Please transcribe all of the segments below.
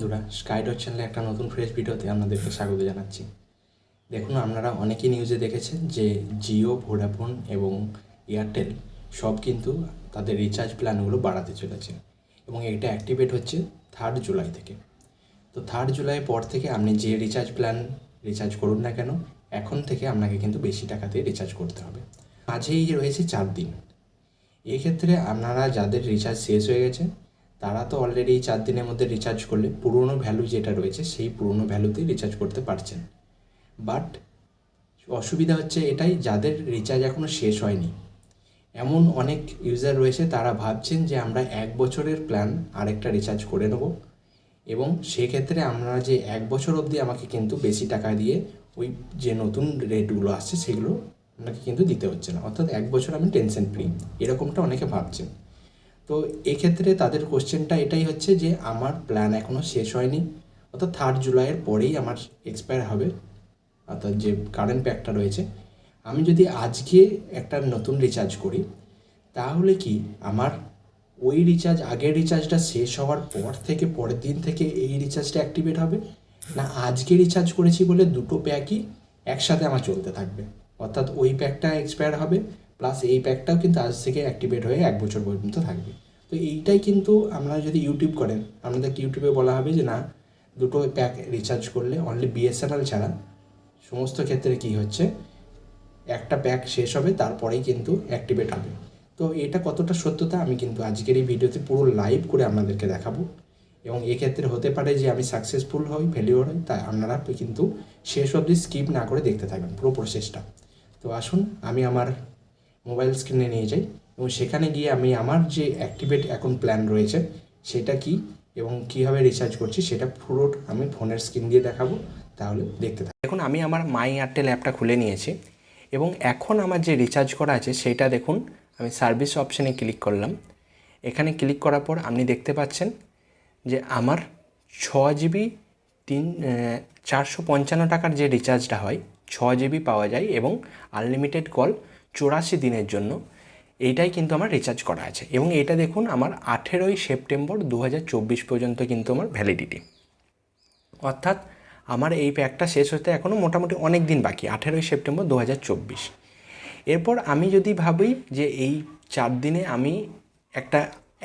বন্ধুরা স্কাইডট চ্যানেলে একটা নতুন ফ্রেশ ভিডিওতে আপনাদেরকে স্বাগত জানাচ্ছি। দেখুন, আপনারা অনেকেই নিউজে দেখেছেন যে জিও ভোডাফোন এবং এয়ারটেল সব কিন্তু তাদের রিচার্জ প্ল্যানগুলো বাড়াতে চলেছে এবং এটা অ্যাক্টিভেট হচ্ছে থার্ড জুলাই থেকে। তো থার্ড জুলাই পর থেকে আপনি যে রিচার্জ প্ল্যান রিচার্জ করুন না কেন, এখন থেকে আপনাকে কিন্তু বেশি টাকাতে রিচার্জ করতে হবে। মাঝেই রয়েছে চার দিন। এক্ষেত্রে আপনারা যাদের রিচার্জ শেষ হয়ে গেছে তারা তো অলরেডি চার দিনের মধ্যে রিচার্জ করলে, পুরনো ভ্যালু যেটা রয়েছে সেই পুরনো ভ্যালুতেই রিচার্জ করতে পারছেন। বাট অসুবিধা হচ্ছে এটাই, যাদের রিচার্জ এখনও শেষ হয়নি। এমন অনেক ইউজার রয়েছে, তারা ভাবছেন যে আমরা এক বছরের প্ল্যান আরেকটা রিচার্জ করে নেব। এবং সেক্ষেত্রে আমরা যে এক বছর অবধি আমাকে কিন্তু বেশি টাকা দিয়ে ওই যে নতুন রেটগুলো আসছে, সেগুলো আপনাকে কিন্তু দিতে হচ্ছে না। অর্থাৎ এক বছর আমি টেনশন ফ্রি এরকমটা অনেকে ভাবছেন। তো এক্ষেত্রে তাদের কোশ্চেনটা এটাই হচ্ছে যে আমার প্ল্যান এখনও শেষ হয়নি। অর্থাৎ থার্ড জুলাইয়ের পরেই আমার এক্সপায়ার হবে। অর্থাৎ যে কারেন্ট প্যাকটা রয়েছে। আমি যদি আজকে একটা নতুন রিচার্জ করি, তাহলে কি আমার ওই রিচার্জ আগের রিচার্জটা শেষ হওয়ার পর থেকে, পরের দিন থেকে এই রিচার্জটা অ্যাক্টিভেট হবে? না, আজকে রিচার্জ করেছি বলে দুটো প্যাকই একসাথে আমার চলতে থাকবে। অর্থাৎ ওই প্যাকটা এক্সপায়ার হবে। প্লাস এই প্যাকটাও কিন্তু আজ থেকে অ্যাক্টিভেট হয়ে এক বছর পর্যন্ত থাকবে। তো এইটাই কিন্তু আপনারা যদি ইউটিউব করেন আপনাদেরকে ইউটিউবে বলা হবে যে না, দুটো প্যাক রিচার্জ করলে অনলি বিএসএনএল ছাড়া সমস্ত ক্ষেত্রে কী হচ্ছে? একটা প্যাক শেষ হবে, তারপরেই কিন্তু অ্যাক্টিভেট হবে। তো এটা কতটা সত্যতা আমি কিন্তু আজকের এই ভিডিওতে পুরো লাইভ করে আপনাদেরকে দেখাবো। এবং এক্ষেত্রে হতে পারে যে আমি সাকসেসফুল হই ফেলিওর হই, তাই আপনারা কিন্তু শেষ অবধি স্কিপ না করে দেখতে থাকবেন পুরো প্রসেসটা তো আসুন, আমি আমার মোবাইল স্ক্রিনে নিয়ে যাই এবং সেখানে গিয়ে আমি আমার যে অ্যাক্টিভেট এখন প্ল্যান রয়েছে, সেটা কি এবং কীভাবে রিচার্জ করছি সেটা পুরো আমি ফোনের স্ক্রিন দিয়ে দেখাবো, তাহলে দেখতে থাকুন দেখুন, আমি আমার মাই এয়ারটেল অ্যাপটা খুলে নিয়েছি এবং এখন আমার যে রিচার্জ করা আছে সেটা দেখুন, আমি সার্ভিস অপশানে ক্লিক করলাম। এখানে ক্লিক করার পর আপনি দেখতে পাচ্ছেন যে আমার ছ জিবি তিন চারশো পঞ্চান্ন টাকার যে রিচার্জটা হয় ছ জিবি পাওয়া যায় এবং আনলিমিটেড কল চৌরাশি দিনের জন্য এইটাই কিন্তু আমার রিচার্জ করা আছে। এবং এটা দেখুন, আমার আঠেরোই সেপ্টেম্বর দু হাজার চব্বিশ পর্যন্ত কিন্তু আমার ভ্যালিডিটি অর্থাৎ আমার এই প্যাকটা শেষ হতে এখনও মোটামুটি অনেক দিন বাকি, আঠেরোই সেপ্টেম্বর দু হাজার চব্বিশ। এরপর আমি যদি ভাবি যে এই চার দিনে আমি একটা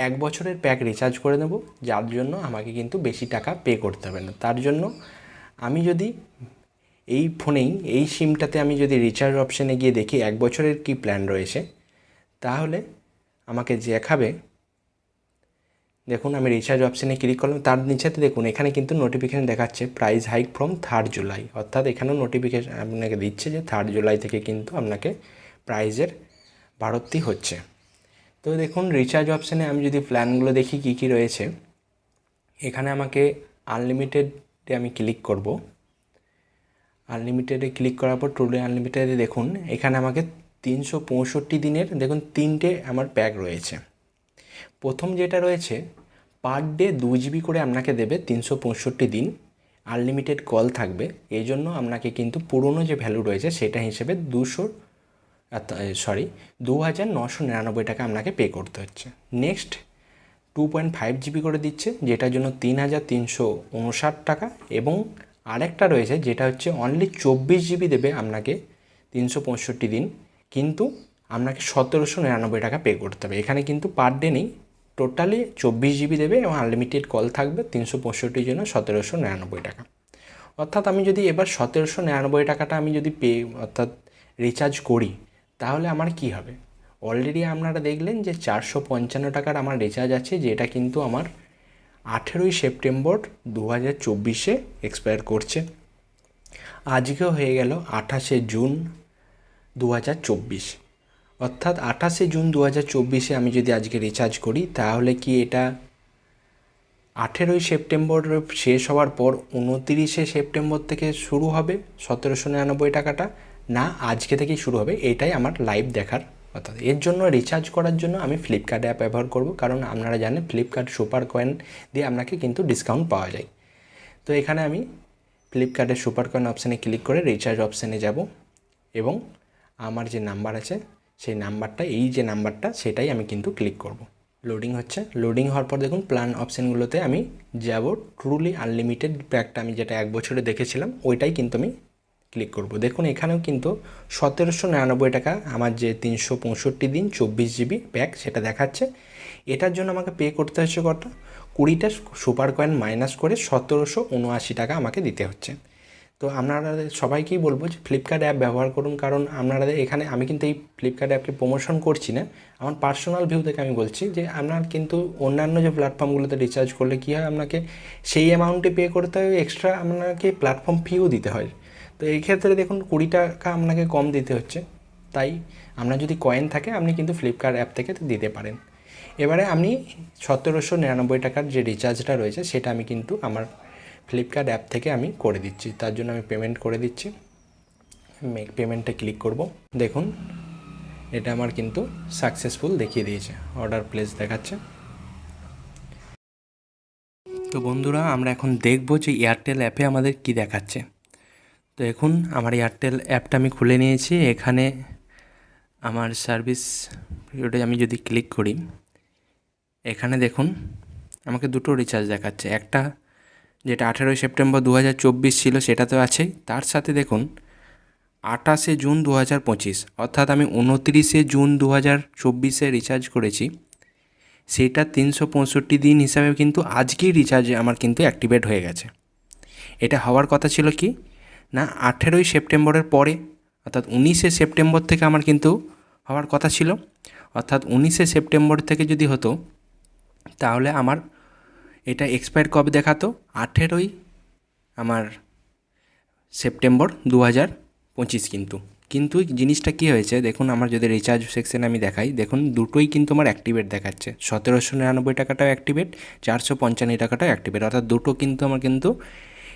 এক বছরের প্যাক রিচার্জ করে নেব, যার জন্য আমাকে কিন্তু বেশি টাকা পে করতে হবে না। তার জন্য আমি যদি এই ফোনেই, এই সিমটাতে আমি যদি রিচার্জ অপশানে গিয়ে দেখি এক বছরের কি প্ল্যান রয়েছে, তাহলে আমাকে দেখাবে। দেখুন, আমি রিচার্জ অপশানে ক্লিক করলাম, তার নিচেতে দেখুন, এখানে কিন্তু নোটিফিকেশান দেখাচ্ছে price hike from third July অর্থাৎ এখানেও নোটিফিকেশান আপনাকে দিচ্ছে যে থার্ড জুলাই থেকে কিন্তু আপনাকে প্রাইজের বাড়তি হচ্ছে। তো দেখুন রিচার্জ অপশানে আমি যদি প্ল্যানগুলো দেখি কী কী রয়েছে, এখানে আমাকে আনলিমিটেডে আমি ক্লিক করব। আনলিমিটেডে ক্লিক করার পর টুডে আনলিমিটেডে দেখুন, এখানে আমাকে তিনশো পঁয়ষট্টি দিনের, দেখুন তিনটে আমার প্যাক রয়েছে। প্রথম যেটা রয়েছে পার ডে দু জিবি করে আপনাকে দেবে তিনশো পঁয়ষট্টি দিন আনলিমিটেড কল থাকবে। এই জন্য আপনাকে কিন্তু পুরনো যে ভ্যালু রয়েছে সেটা হিসেবে দুশো সরি দু হাজার নশো নিরানব্বই টাকা আপনাকে পে করতে হচ্ছে। Next two point five GB করে দিচ্ছে, যেটার জন্য তিন হাজার তিনশো উনষাট টাকা এবং আরেকটা রয়েছে যেটা হচ্ছে অনলি চব্বিশ জিবি দেবে আপনাকে তিনশো পঁয়ষট্টি দিন, কিন্তু আপনাকে সতেরোশো নিরানব্বই টাকা পে করতে হবে। এখানে কিন্তু পার ডে নেই টোটালি চব্বিশ জিবি দেবে এবং আনলিমিটেড কল থাকবে তিনশো পঁয়ষট্টির জন্য সতেরোশো নিরানব্বই টাকা। অর্থাৎ আমি যদি এবার সতেরোশো নিরানব্বই টাকাটা আমি যদি পে অর্থাৎ রিচার্জ করি, তাহলে আমার কি হবে? অলরেডি আপনারা দেখলেন যে চারশো পঞ্চান্ন টাকার আমার রিচার্জ আছে, যেটা কিন্তু আমার আঠেরোই সেপ্টেম্বর দু হাজার চব্বিশে এক্সপায়ার করছে। আজকেও হয়ে গেল আঠাশে জুন দু হাজার চব্বিশ। অর্থাৎ আঠাশে জুন দু হাজার চব্বিশে আমি যদি আজকে রিচার্জ করি, তাহলে কি এটা আঠেরোই সেপ্টেম্বর শেষ হওয়ার পর উনতিরিশে সেপ্টেম্বর থেকে শুরু হবে সতেরোশো নিরানব্বই টাকাটা? না, আজকে থেকেই শুরু হবে। এটাই আমার লাইভ দেখার অর্থাৎ এর জন্য রিচার্জ করার জন্য আমি ফ্লিপকার্ট অ্যাপ ব্যবহার করব। কারণ আপনারা জানেন ফ্লিপকার্ট সুপার কয়েন দিয়ে আপনাকে কিন্তু ডিসকাউন্ট পাওয়া যায়। তো এখানে আমি ফ্লিপকার্টের সুপার কয়েন অপশানে ক্লিক করে রিচার্জ অপশানে যাব এবং আমার যে নাম্বার আছে, সেই নাম্বারটা এই যে নাম্বারটা সেটাই আমি কিন্তু ক্লিক করব। লোডিং হচ্ছে। লোডিং হওয়ার পর দেখুন প্ল্যান অপশানগুলোতে আমি যাব। ট্রুলি আনলিমিটেড প্যাকটা আমি যেটা এক বছরে দেখেছিলাম, ওইটাই কিন্তু আমি ক্লিক করব। দেখুন, এখানেও কিন্তু সতেরোশো নিরানব্বই টাকা আমার যে তিনশো পঁয়ষট্টি দিন চব্বিশ জিবি প্যাক সেটা দেখাচ্ছে। এটার জন্য আমাকে পে করতে হচ্ছে কত? কুড়িটা সুপার কয়েন মাইনাস করে সতেরোশো উনআশি টাকা আমাকে দিতে হচ্ছে। তো আপনারা সবাইকেই বলব যে ফ্লিপকার্ট অ্যাপ ব্যবহার করুন, কারণ আপনারা এখানে আমি কিন্তু এই ফ্লিপকার্ট অ্যাপকে প্রমোশন করছি না। আমার পার্সোনাল ভিউ থেকে আমি বলছি যে আপনার কিন্তু অন্যান্য যে প্ল্যাটফর্মগুলোতে রিচার্জ করলে কী হয়? আপনাকে সেই অ্যামাউন্টে পে করতে হয় এক্সট্রা আপনাকে প্ল্যাটফর্ম ফিও দিতে হয়। তো এই ক্ষেত্রে দেখুন কুড়ি টাকা আপনাকে কম দিতে হচ্ছে। তাই আপনার যদি কয়েন থাকে, আপনি কিন্তু ফ্লিপকার্ট অ্যাপ থেকে দিতে পারেন। এবারে আমি সতেরোশো নিরানব্বই টাকার যে রিচার্জটা রয়েছে, সেটা আমি কিন্তু আমার ফ্লিপকার্ট অ্যাপ থেকে আমি করে দিচ্ছি। তার জন্য আমি পেমেন্ট করে দিচ্ছি। পেমেন্টে ক্লিক করব। দেখুন, এটা আমার কিন্তু সাকসেসফুল দেখিয়ে দিয়েছে। অর্ডার প্লেস দেখাচ্ছে। তো বন্ধুরা, আমরা এখন দেখব যে এয়ারটেল অ্যাপে আমাদের কি দেখাচ্ছে। তো এখন আমার এয়ারটেল অ্যাপটা আমি খুলে নিয়েছি। এখানে আমার সার্ভিস পিরিয়ডে আমি যদি ক্লিক করি, এখানে দেখুন, আমাকে দুটো রিচার্জ দেখাচ্ছে। একটা যেটা আঠেরোই সেপ্টেম্বর দু হাজার চব্বিশ ছিল, সেটা তো আছেই। তার সাথে দেখুন, আঠাশে জুন দু হাজার পঁচিশ, অর্থাৎ আমি উনত্রিশে জুন দু হাজার রিচার্জ করেছি। সেটা তিনশো পঁয়ষট্টি দিন হিসাবে কিন্তু আজকেই রিচার্জ আমার কিন্তু অ্যাক্টিভেট হয়ে গেছে। এটা হওয়ার কথা ছিল কি? না, আঠেরোই সেপ্টেম্বরের পরে, অর্থাৎ উনিশে সেপ্টেম্বর থেকে আমার কিন্তু হওয়ার কথা ছিল। অর্থাৎ উনিশে সেপ্টেম্বর থেকে যদি হতো, তাহলে আমার এটা এক্সপায়ার কবে দেখাতো? আঠেরোই আমার সেপ্টেম্বর দু হাজার পঁচিশ কিন্তু। কিন্তু জিনিসটা কী হয়েছে? দেখুন, আমার যদি রিচার্জ সেকশন আমি দেখাই, দেখুন, দুটোই কিন্তু আমার অ্যাক্টিভেট দেখাচ্ছে। সতেরোশো নিরানব্বই টাকাটাও অ্যাক্টিভেট চারশো পঞ্চান্ন টাকাটাও অ্যাক্টিভেট অর্থাৎ দুটো কিন্তু আমার কিন্তু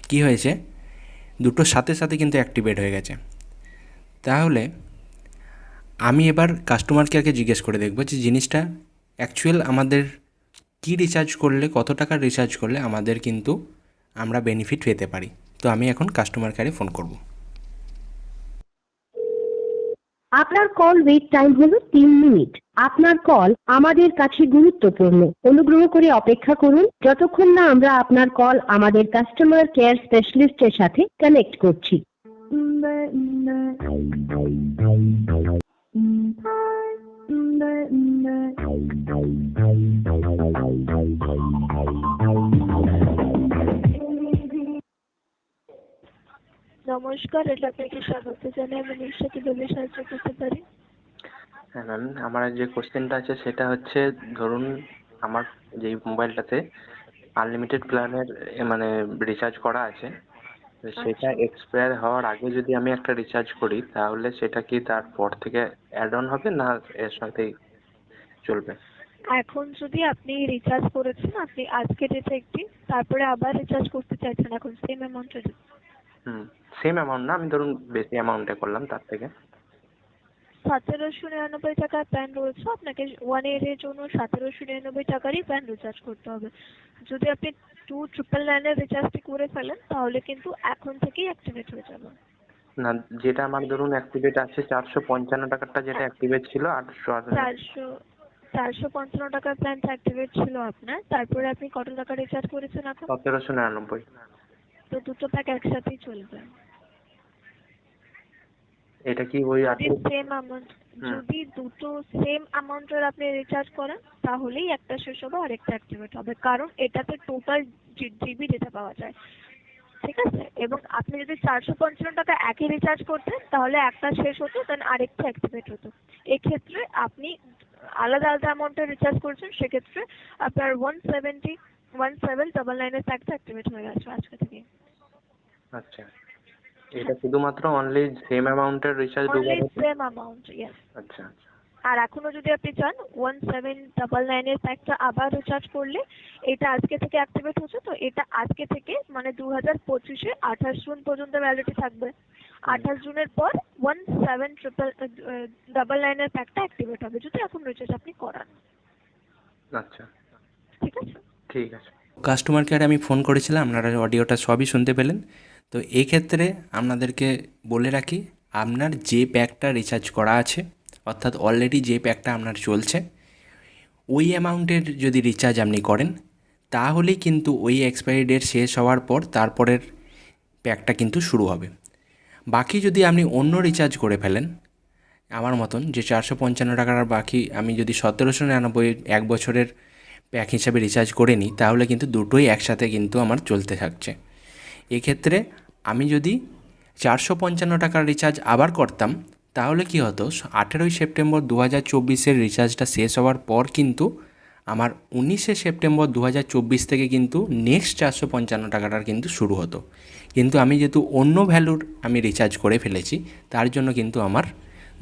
কী হয়েছে? দুটোর সাথে সাথে কিন্তু অ্যাক্টিভেট হয়ে গেছে। তাহলে আমি এবার কাস্টমার কেয়ারকে জিজ্ঞেস করে দেখব যে জিনিসটা অ্যাকচুয়াল আমাদের কি রিচার্জ করলে, কত টাকার রিচার্জ করলে আমাদের কিন্তু আমরা বেনিফিট পেতে পারি। তো আমি এখন কাস্টমার কেয়ারে ফোন করব। আপনার কল ওয়েট টাইম হলো তিন মিনিট। আপনার কল আমাদের কাছে গুরুত্বপূর্ণ। অনুগ্রহ করে অপেক্ষা করুন। যতক্ষণ না আমরা আপনার কল আমাদের কাস্টমার কেয়ার স্পেশালিস্টের সাথে কানেক্ট করছি। নমস্কার এটা আপনাকে স্বাগত জানাই। আমি নিশ্চয় কীভাবে সাহায্য করতে পারি। হ্যাঁ ম্যাম আমার যে কোশ্চেনটা আছে সেটা হচ্ছে ধরুন আমার যেই মোবাইলটাতে আনলিমিটেড প্ল্যানের মানে রিচার্জ করা আছে তো সেটা এক্সপায়ার হওয়ার আগে যদি আমি একটা রিচার্জ করি তাহলে সেটা কি তারপর থেকে অ্যাড অন হবে না এর সাথেই চলবে? এখন যদি আপনি রিচার্জ করেছেন আপনি আজকে ডেটে একটি তারপরে আবার রিচার্জ করতে চাইছেন এখন সেম অ্যামাউন্টের হুম সেম অ্যামাউন্ট না আমি ধরুন বেশি অ্যামাউন্টে করলাম তার থেকে। সতেরোশো নিরানব্বই টাকার প্ল্যান রয়েছে আপনাকে ওয়ান ইয়ারের জন্য সতেরোশো নিরানব্বই টাকারই প্ল্যান রিচার্জ করতে হবে। যদি আপনি টু ট্রিপল নাইনের রিচার্জটি করে ফেলেন তাহলে কিন্তু এখন থেকেই অ্যাক্টিভেট হয়ে যাবে। না যেটা আমার ধরুন অ্যাক্টিভেট আছে চারশো পঞ্চান্ন টাকারটা যেটা অ্যাক্টিভেট ছিল আটশো চারশো চারশো পঞ্চান্ন টাকার প্ল্যানটা অ্যাক্টিভেট ছিল আপনার তারপরে আপনি কত টাকা রিচার্জ করেছেন এখন? সতেরোশো নিরানব্বই। তো দুটো প্যাক একসাথেই চলবে। এটা কি ওই সেম অ্যামাউন্ট যদি দুটো সেম অ্যামাউন্টের আপনি রিচার্জ করেন তাহলেই একটা শেষ হবে আর একটা অ্যাক্টিভেট হবে। কারণ এটাতে টোটাল জিবি ডেটা পাওয়া যায়। ঠিক আছে? এবং আপনি যদি চারশো পঞ্চান্ন টাকা একই রিচার্জ করতেন তাহলে একটা শেষ হতো দেন আরেকটা অ্যাক্টিভেট হতো। এক্ষেত্রে আপনি আলাদা আলাদা অ্যামাউন্টের রিচার্জ করছেন সেক্ষেত্রে আপনার one seventy one seven double নাইনের প্যাকটা অ্যাক্টিভেট হয়ে গেছে আজকে থেকে। আচ্ছা। এটা শুধুমাত্র অনলি সেম অ্যামাউন্টের রিচার্জ দুবার অনলি সেম অ্যামাউন্ট ইয়েস আচ্ছা আচ্ছা। আর এখনও যদি আপনি চান ওয়ান সেভেন ডাবল নাইনের প্যাকটা আবার রিচার্জ করলে এটা আজকে থেকে অ্যাক্টিভেট হচ্ছে তো এটা আজকে থেকে মানে দু হাজার পঁচিশে আঠাশ জুন পর্যন্ত ভ্যালিডিটি থাকবে। আঠাশ জুনের পর ওয়ান সেভেন ট্রিপল ডাবল নাইনের প্যাকটা অ্যাক্টিভেট হবে যদি এখন রিচার্জ আপনি করান। আচ্ছা। ঠিক আছে? ঠিক আছে। কাস্টমার কেয়ারে আমি ফোন করেছিলাম আপনারা অডিওটা সবই শুনতে পেলেন। তো এই ক্ষেত্রে আপনাদেরকে বলে রাখি, আপনার যে প্যাকটা রিচার্জ করা আছে, অর্থাৎ অলরেডি যে প্যাকটা আপনার চলছে, ওই অ্যামাউন্টের যদি রিচার্জ আপনি করেন, তাহলেই কিন্তু ওই এক্সপায়ারি ডেট শেষ হওয়ার পর তারপরের প্যাকটা কিন্তু শুরু হবে। বাকি যদি আপনি অন্য রিচার্জ করে ফেলেন, আমার মতন যে চারশো পঞ্চান্ন টাকার বাকি আমি যদি সতেরোশো নিরানব্বই এক বছরের প্যাক হিসাবে রিচার্জ করে নিই, তাহলে কিন্তু দুটোই একসাথে কিন্তু আমার চলতে থাকছে। এক্ষেত্রে আমি যদি চারশো পঞ্চান্ন টাকার রিচার্জ আবার করতাম, তাহলে কি হতো? আঠেরোই সেপ্টেম্বর দু হাজার চব্বিশের রিচার্জটা শেষ হওয়ার পর কিন্তু আমার উনিশে সেপ্টেম্বর দু হাজার চব্বিশ থেকে কিন্তু নেক্সট চারশো পঞ্চান্ন টাকাটার কিন্তু শুরু হতো। কিন্তু আমি যেহেতু অন্য ভ্যালুর আমি রিচার্জ করে ফেলেছি, তার জন্য কিন্তু আমার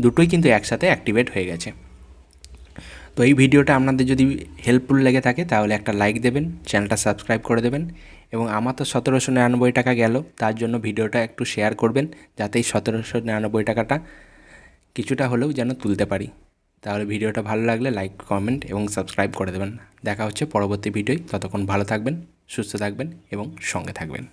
দুটোই কিন্তু একসাথে অ্যাক্টিভেট হয়ে গেছে। তো এই ভিডিওটা আপনাদের যদি হেল্পফুল লেগে থাকে, তাহলে একটা লাইক দেবেন চ্যানেলটা সাবস্ক্রাইব করে দেবেন এবং আমার তো সতেরোশো নিরানব্বই টাকা গেল, তার জন্য ভিডিওটা একটু শেয়ার করবেন যাতে এই সতেরোশো নিরানব্বই টাকাটা কিছুটা হলেও যেন তুলতে পারি। তাহলে ভিডিওটা ভালো লাগলে লাইক কমেন্ট এবং সাবস্ক্রাইব করে দেবেন। দেখা হচ্ছে পরবর্তী ভিডিওয়। ততক্ষণ ভালো থাকবেন, সুস্থ থাকবেন এবং সঙ্গে থাকবেন।